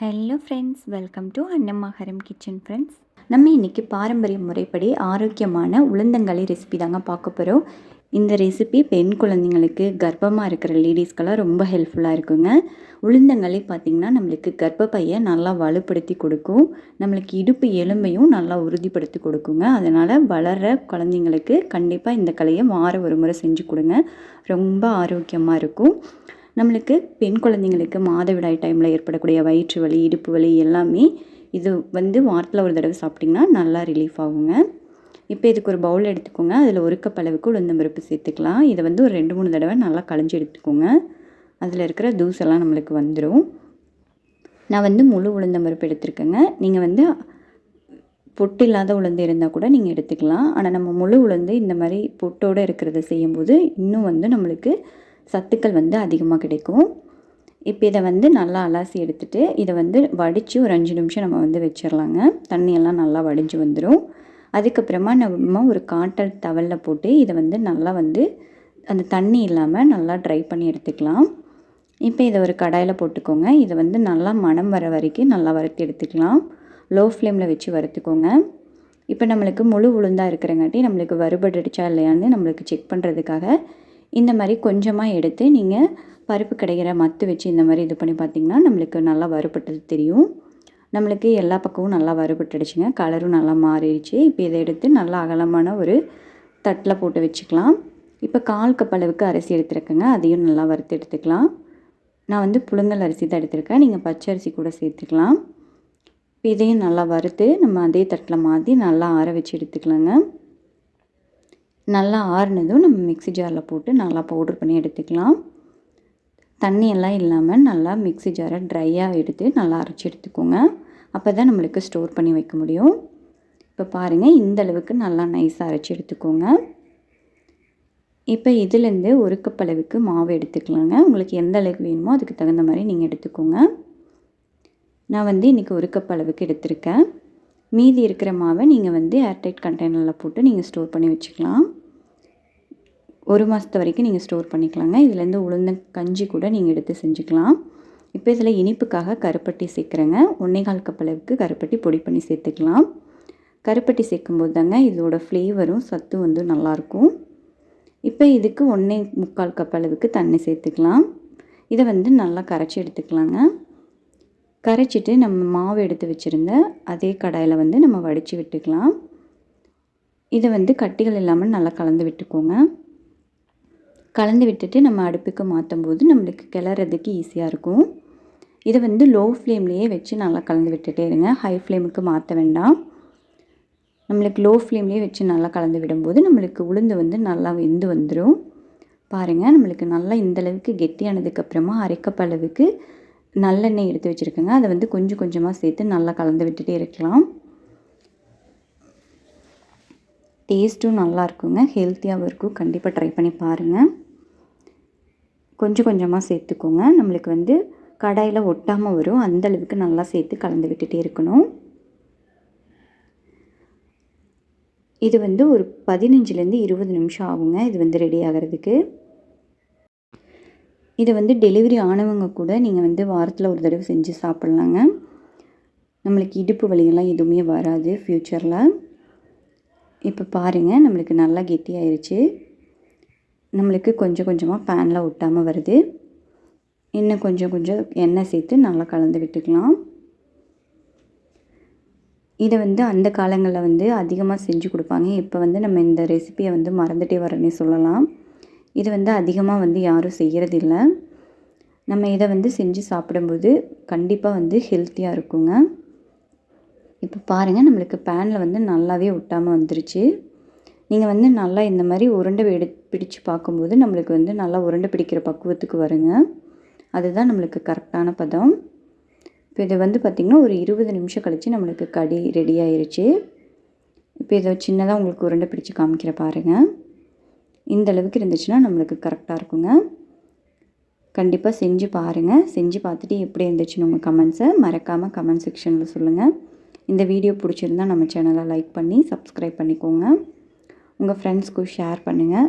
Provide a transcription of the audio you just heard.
Hello friends welcome to அன்னம்மாகரம் kitchen friends நம்ம இன்றைக்கி பாரம்பரிய முறைப்படி ஆரோக்கியமான உளுந்தங்களி ரெசிபி தாங்க பார்க்க போகிறோம் இந்த ரெசிபி பெண் குழந்தைங்களுக்கு கர்ப்பமாக இருக்கிற லேடிஸ்க்கெல்லாம் ரொம்ப ஹெல்ப்ஃபுல்லாக இருக்குங்க. உளுந்தங்களி பார்த்திங்கன்னா நம்மளுக்கு கர்ப்பப்பையை நல்லா வலுப்படுத்தி கொடுக்கும். நம்மளுக்கு இடுப்பு எலும்பையும் நல்லா உறுதிப்படுத்தி கொடுக்குங்க. அதனால் வளர்கிற குழந்தைங்களுக்கு கண்டிப்பாக இந்த கலையை வாரம் ஒரு முறை செஞ்சு கொடுங்க. ரொம்ப ஆரோக்கியமாக இருக்கும். நம்மளுக்கு பெண் குழந்தைங்களுக்கு மாதவிடாய் டைமில் ஏற்படக்கூடிய வயிற்று வலி இடுப்பு வலி எல்லாமே இது வந்து வாரத்தில் ஒரு தடவை சாப்பிட்டிங்கன்னா நல்லா ரிலீஃப் ஆகுங்க. இப்போ இதுக்கு ஒரு பவுல் எடுத்துக்கோங்க. அதில் ஒரு கப் அளவுக்கு உளுந்தம்பருப்பு சேர்த்துக்கலாம். இதை வந்து ஒரு ரெண்டு மூணு தடவை நல்லா களைஞ்சி எடுத்துக்கோங்க. அதில் இருக்கிற தூசெல்லாம் நம்மளுக்கு வந்துடும் நான் வந்து முழு உளுந்தம்பருப்பு எடுத்துருக்கேங்க. நீங்கள் வந்து பொட்டு இல்லாத உளுந்து இருந்தால் கூட நீங்கள் எடுத்துக்கலாம். ஆனால் நம்ம முழு உளுந்து இந்த மாதிரி பொட்டோடு இருக்கிறத செய்யும்போது இன்னும் வந்து நம்மளுக்கு சத்துக்கள் வந்து அதிகமாக கிடைக்கும். இப்போ இதை வந்து நல்லா அலாசி எடுத்துகிட்டு இதை வந்து வடித்து ஒரு அஞ்சு நிமிஷம் நம்ம வந்து வச்சிடலாங்க தண்ணியெல்லாம் நல்லா வடிஞ்சு வந்துடும் அதுக்கப்புறமா நம்ம ஒரு காட்டல் தவலில் போட்டு இதை வந்து நல்லா வந்து அந்த தண்ணி இல்லாமல் நல்லா ட்ரை பண்ணி எடுத்துக்கலாம். இப்போ இதை ஒரு கடாயில் போட்டுக்கோங்க. இதை வந்து நல்லா மனம் வர வரைக்கும் நல்லா வறுத்து எடுத்துக்கலாம். லோ ஃப்ளேமில் வச்சு வறுத்துக்கோங்க. இப்போ நம்மளுக்கு முழு உளுந்தாக இருக்கிறங்காட்டி நம்மளுக்கு வறுபட்டுடுச்சா இல்லையான்னு நம்மளுக்கு செக் பண்ணுறதுக்காக இந்த மாதிரி கொஞ்சமாக எடுத்து நீங்கள் பருப்பு கிடைக்கிற மத்து வச்சு இந்த மாதிரி இது பண்ணி பார்த்திங்கன்னா நம்மளுக்கு நல்லா வறுபட்டது தெரியும். நம்மளுக்கு எல்லா பக்கமும் நல்லா வறுபட்டுடுச்சுங்க. கலரும் நல்லா மாறிடுச்சு. இப்போ இதை எடுத்து நல்லா அகலமான ஒரு தட்டில் போட்டு வச்சுக்கலாம். இப்போ கால் கப் அளவுக்கு அரிசி எடுத்துருக்கேங்க. அதையும் நல்லா வறுத்து எடுத்துக்கலாம். நான் வந்து புழுங்கல் அரிசி தான் எடுத்திருக்கேன். நீங்கள் பச்சை அரிசி கூட சேர்த்துக்கலாம். இப்போ இதையும் நல்லா வறுத்து நம்ம அதே தட்டில் மாற்றி நல்லா ஆற வச்சு எடுத்துக்கலாங்க. நல்லா ஆறுனதும் நம்ம மிக்சி ஜாரில் போட்டு நல்லா பவுட்ரு பண்ணி எடுத்துக்கலாம். தண்ணியெல்லாம் இல்லாமல் நல்லா மிக்சி ஜாரை ட்ரையாக எடுத்து நல்லா அரைச்சி எடுத்துக்கோங்க. அப்போ தான் நம்மளுக்கு ஸ்டோர் பண்ணி வைக்க முடியும். இப்போ பாருங்கள் இந்த அளவுக்கு நல்லா நைஸாக அரைச்சி எடுத்துக்கோங்க. இப்போ இதுலேருந்து ஒரு கப் அளவுக்கு மாவு எடுத்துக்கலாங்க. உங்களுக்கு எந்த அளவுக்கு வேணுமோ அதுக்கு தகுந்த மாதிரி நீங்கள் எடுத்துக்கோங்க. நான் வந்து இன்றைக்கி ஒரு கப் அளவுக்கு எடுத்திருக்கேன். மீதி இருக்கிற மாவை நீங்கள் வந்து ஏர்டைட் கண்டெய்னரில் போட்டு நீங்கள் ஸ்டோர் பண்ணி வச்சுக்கலாம். ஒரு மாதத்து வரைக்கும் நீங்கள் ஸ்டோர் பண்ணிக்கலாங்க. இதுலேருந்து உளுந்த கஞ்சி கூட நீங்கள் எடுத்து செஞ்சுக்கலாம். இப்போ இதில் இனிப்புக்காக கருப்பட்டி சேர்க்குறேங்க. ஒன்றே கால் கப் அளவுக்கு கருப்பட்டி பொடி பண்ணி சேர்த்துக்கலாம். கருப்பட்டி சேர்க்கும்போது தாங்க இதோட ஃப்ளேவரும் சத்தும் வந்து நல்லாயிருக்கும். இப்போ இதுக்கு ஒன்றே முக்கால் கப் அளவுக்கு தண்ணி சேர்த்துக்கலாம். இதை வந்து நல்லா கரைச்சி எடுத்துக்கலாங்க. கரைச்சிட்டு நம்ம மாவு எடுத்து வச்சுருந்த அதே கடாயில் வந்து நம்ம வடித்து விட்டுக்கலாம். இதை வந்து கட்டிகள் இல்லாமல் நல்லா கலந்து விட்டுக்கோங்க. கலந்து விட்டுட்டு நம்ம அடுப்புக்கு மாற்றும் போது நம்மளுக்கு கிளறதுக்கு ஈஸியாக இருக்கும். இதை வந்து லோ ஃப்ளேம்லேயே வச்சு நல்லா கலந்து விட்டுட்டே இருங்க. ஹை ஃப்ளேமுக்கு மாற்ற வேண்டாம். நம்மளுக்கு லோ ஃப்ளேம்லேயே வச்சு நல்லா கலந்து விடும்போது நம்மளுக்கு உளுந்து வந்து நல்லா வெந்து வந்துடும் பாருங்கள் நம்மளுக்கு நல்லா இந்தளவுக்கு கெட்டியானதுக்கப்புறமா அரைக்கப்பளவுக்கு நல்லெண்ணெய் எடுத்து வச்சுருக்கேங்க. அதை வந்து கொஞ்சம் கொஞ்சமாக சேர்த்து நல்லா கலந்து விட்டுட்டே இருக்கலாம். டேஸ்ட்டும் நல்லா இருக்குங்க. ஹெல்த்தியாகவும் இருக்கும். கண்டிப்பாக ட்ரை பண்ணி பாருங்கள் கொஞ்சம் கொஞ்சமாக சேர்த்துக்கோங்க. நம்மளுக்கு வந்து கடாயில் ஒட்டாமல் வரும். அந்தளவுக்கு நல்லா சேர்த்து கலந்து விட்டுட்டே இருக்கணும். இது வந்து ஒரு பதினஞ்சுலேருந்து இருபது நிமிஷம் ஆகுங்க. இது வந்து ரெடி ஆகிறதுக்கு. இதை வந்து டெலிவரி ஆனவங்க கூட நீங்கள் வந்து வாரத்தில் ஒரு தடவை செஞ்சு சாப்பிட்லாங்க. நம்மளுக்கு இடுப்பு வலியெல்லாம் எதுவுமே வராது ஃப்யூச்சரில் இப்போ பாருங்கள் நம்மளுக்கு நல்லா கெட்டியாயிருச்சு. நம்மளுக்கு கொஞ்சம் கொஞ்சமாக பேனில் ஒட்டாமல் வருது. இன்னும் கொஞ்சம் கொஞ்சம் எண்ணெய் சேர்த்து நல்லா கலந்து விட்டுக்கலாம். இதை வந்து அந்த காலங்களில் வந்து அதிகமாக செஞ்சு கொடுப்பாங்க. இப்போ வந்து நம்ம இந்த ரெசிப்பியை வந்து மறந்துகிட்டே வரேன்னே சொல்லலாம். இது வந்து அதிகமாக வந்து யாரும் செய்கிறதில்ல நம்ம இதை வந்து செஞ்சு சாப்பிடும்போது கண்டிப்பாக வந்து ஹெல்த்தியாக இருக்குங்க. இப்போ பாருங்கள் நம்மளுக்கு பேனில் வந்து நல்லாவே ஒட்டாமல் வந்துருச்சு. நீங்கள் வந்து நல்லா இந்த மாதிரி உருண்டை எடு பிடிச்சு பார்க்கும்போது நம்மளுக்கு வந்து நல்லா உருண்டை பிடிக்கிற பக்குவத்துக்கு வருங்க. அதுதான் நம்மளுக்கு கரெக்டான பதம். இப்போ இதை வந்து பார்த்திங்கன்னா ஒரு இருபது நிமிஷம் கழித்து நம்மளுக்கு கடி ரெடி ஆயிருச்சு. இப்போ இதை சின்னதாக உங்களுக்கு உருண்டை பிடிச்சி காமிக்கிற பாருங்கள் இந்த அளவுக்கு இருந்துச்சுன்னா நம்மளுக்கு கரெக்டாக இருக்குங்க. கண்டிப்பாக செஞ்சு பாருங்கள் செஞ்சு பார்த்துட்டு எப்படி இருந்துச்சுன்னு உங்கள் கமெண்ட்ஸை மறக்காமல் கமெண்ட் செக்ஷனில் சொல்லுங்கள் இந்த வீடியோ பிடிச்சிருந்தா நம்ம சேனலை லைக் பண்ணி சப்ஸ்கிரைப் பண்ணிக்கோங்க. உங்கள் ஃப்ரெண்ட்ஸ்க்கும் ஷேர் பண்ணுங்கள்